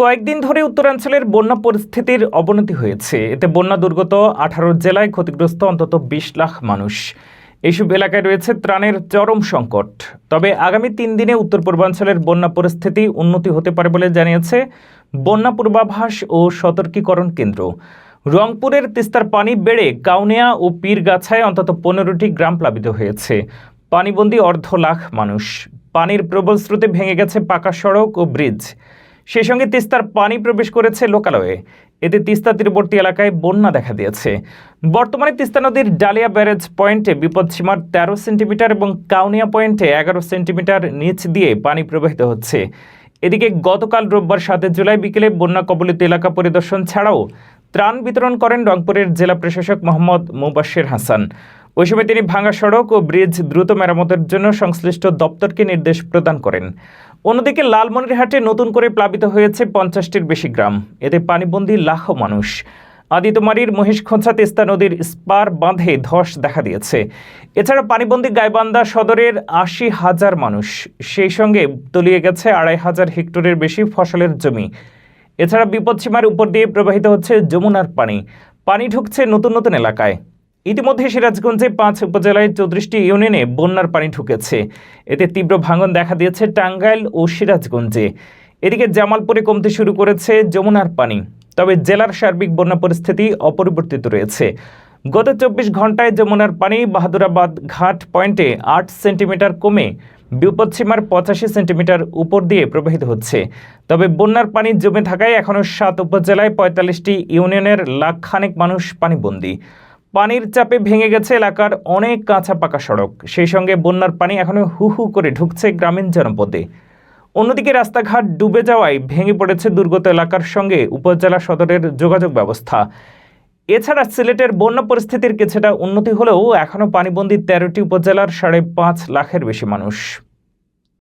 কয়েকদিন ধরে উত্তরাঞ্চলের বন্যা পরিস্থিতির অবনতি হয়েছে। এতে বন্যা দুর্গত আঠারো জেলায় ক্ষতিগ্রস্ত অন্তত বিশ লাখ মানুষ। এইসব এলাকায় রয়েছে ত্রাণের চরম সংকট। তবে আগামী তিন দিনে উত্তর পূর্বাঞ্চলের বন্যা পরিস্থিতি উন্নতি হতে পারে বলে জানিয়েছে বন্যা পূর্বাভাস ও সতর্কীকরণ কেন্দ্র। রংপুরের তিস্তার পানি বেড়ে কাউনিয়া ও পীরগাছায় অন্তত পনেরোটি গ্রাম প্লাবিত হয়েছে। পানিবন্দী অর্ধ লাখ মানুষ। পানির প্রবল স্রোতে ভেঙে গেছে পাকা সড়ক ও ব্রিজ। সেই সঙ্গে তিস্তার পানি প্রবেশ করেছে লোকালয়ে। এতে তিস্তা তীরবর্তী এলাকায় বন্যা দেখা দিয়েছে। বর্তমানে তিস্তা নদীর ডালিয়া ব্যারেজ পয়েন্টে বিপদসীমার তেরো সেন্টিমিটার এবং কাউনিয়া পয়েন্টে এগারো সেন্টিমিটার নিচ দিয়ে পানি প্রবাহিত হচ্ছে। এদিকে গতকাল রোববার সাতের জুলাই বিকেলে বন্যা কবলিত এলাকা পরিদর্শন ছাড়াও ত্রাণ বিতরণ করেন রংপুরের জেলা প্রশাসক মোহাম্মদ মুবাশির হাসান। ওই সময় তিনি ভাঙা সড়ক ও ব্রিজ দ্রুত মেরামতের জন্য সংশ্লিষ্ট দপ্তরকে নির্দেশ প্রদান করেন। অন্যদিকে লালমনিরহাটে নতুন করে প্লাবিত হয়েছে পঞ্চাশটির বেশি গ্রাম। এতে পানিবন্দী লাখো মানুষ। আদিতমারির মহিষখোঁচা তিস্তা নদীর স্পার বাঁধে ধস দেখা দিয়েছে। এছাড়া পানিবন্দী গাইবান্ধা সদরের আশি হাজার মানুষ। সেই সঙ্গে তলিয়ে গেছে আড়াই হাজার হেক্টরের বেশি ফসলের জমি। এছাড়া বিপদসীমার উপর দিয়ে প্রবাহিত হচ্ছে যমুনার পানি। পানি ঢুকছে নতুন নতুন এলাকায়। ইতিমধ্যে সিরাজগঞ্জে পাঁচ উপজেলায় চৌত্রিশটি ইউনিয়নে বন্যার পানি ঢুকেছে। এতে তীব্র ভাঙন দেখা দিয়েছে টাঙ্গাইল ও সিরাজগঞ্জে। এদিকে জামালপুরে কমতে শুরু করেছে যমুনার পানি। তবে জেলার সার্বিক বন্যা পরিস্থিতি অপরিবর্তিত রয়েছে। গত চব্বিশ ঘন্টায় যমুনার পানি বাহাদুরাবাদ ঘাট পয়েন্টে আট সেন্টিমিটার কমে বিপদসীমার পঁচাশি সেন্টিমিটার উপর দিয়ে প্রবাহিত হচ্ছে। তবে বন্যার পানি জমে থাকায় এখনও সাত উপজেলায় পঁয়তাল্লিশটি ইউনিয়নের লাখখানেক মানুষ পানিবন্দী। পানির চাপে ভেঙে গেছে এলাকার অনেক কাঁচা পাকা সড়ক। সেই সঙ্গে বন্যার পানি এখনও হু হু করে ঢুকছে গ্রামীণ জনপদে। অন্যদিকে রাস্তাঘাট ডুবে যাওয়ায় ভেঙে পড়েছে দুর্গত এলাকার সঙ্গে উপজেলা সদরের যোগাযোগ ব্যবস্থা। এছাড়া সিলেটের বন্যা পরিস্থিতির কিছুটা উন্নতি হলেও এখনও পানিবন্দী তেরোটি উপজেলার সাড়ে পাঁচ লাখের বেশি মানুষ।